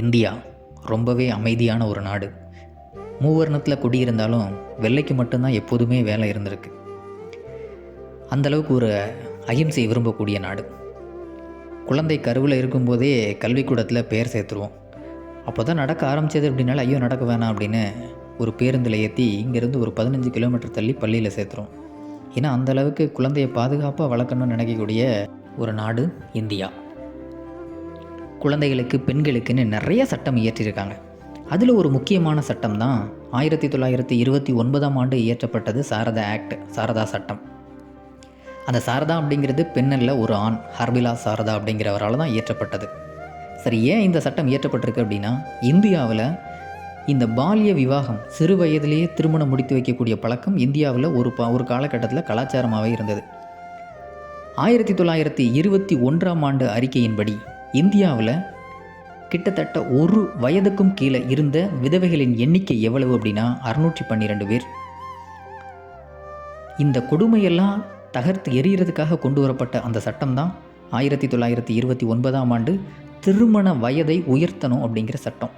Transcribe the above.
India ரொம்பவே அமைதியான ஒரு நாடு. மூவர்ணத்தில் குடியிருந்தாலும் வெள்ளைக்கு மட்டும்தான் எப்போதுமே வேலை இருந்திருக்கு. அந்தளவுக்கு ஒரு அகிம்சை விரும்பக்கூடிய நாடு. குழந்தை கருவில் இருக்கும்போதே கல்விக்கூடத்தில் பெயர் சேர்த்துருவோம். அப்போ தான் நடக்க ஆரம்பித்தது அப்படின்னால ஐயோ நடக்க வேணாம் அப்படின்னு ஒரு பேருந்தில் ஏற்றி இங்கேருந்து ஒரு பதினஞ்சு கிலோமீட்டர் தள்ளி பள்ளியில் சேர்த்துருவோம். ஏன்னா அந்த அளவுக்கு குழந்தையை பாதுகாப்பாக வளர்க்கணும்னு நினைக்கக்கூடிய ஒரு நாடு இந்தியா. குழந்தைகளுக்கு பெண்களுக்குன்னு நிறைய சட்டம் இயற்றியிருக்காங்க அதில் ஒரு முக்கியமான சட்டம் தான் ஆயிரத்தி தொள்ளாயிரத்தி இருபத்தி ஒன்பதாம் ஆண்டு இயற்றப்பட்டது சாரதா ஆக்ட் சாரதா சட்டம். அந்த சாரதா அப்படிங்கிறது பெண்ணல்ல ஒரு ஆண் ஹர்பிலா சாரதா அப்படிங்கிறவரால் தான் இயற்றப்பட்டது. சரி ஏன் இந்த சட்டம் இயற்றப்பட்டிருக்கு அப்படின்னா இந்தியாவில் இந்த பால்ய விவாகம் சிறு வயதிலேயே திருமணம் முடித்து வைக்கக்கூடிய பழக்கம் இந்தியாவில் ஒரு ப ஒரு காலகட்டத்தில் கலாச்சாரமாகவே இருந்தது. ஆயிரத்தி தொள்ளாயிரத்தி இருபத்தி ஒன்றாம் ஆண்டு அறிக்கையின்படி இந்தியாவில் கிட்டத்தட்ட ஒரு வயதுக்கும் கீழே இருந்த விதவைகளின் எண்ணிக்கை எவ்வளவு அப்படின்னா அறுநூற்றி பன்னிரெண்டு பேர். இந்த கொடுமையெல்லாம் தகர்த்து எரியறதுக்காக கொண்டு வரப்பட்ட அந்த சட்டம் தான் ஆயிரத்தி தொள்ளாயிரத்தி இருபத்தி ஒன்பதாம் ஆண்டு திருமண வயதை உயர்த்தணும் அப்படிங்கிற சட்டம்.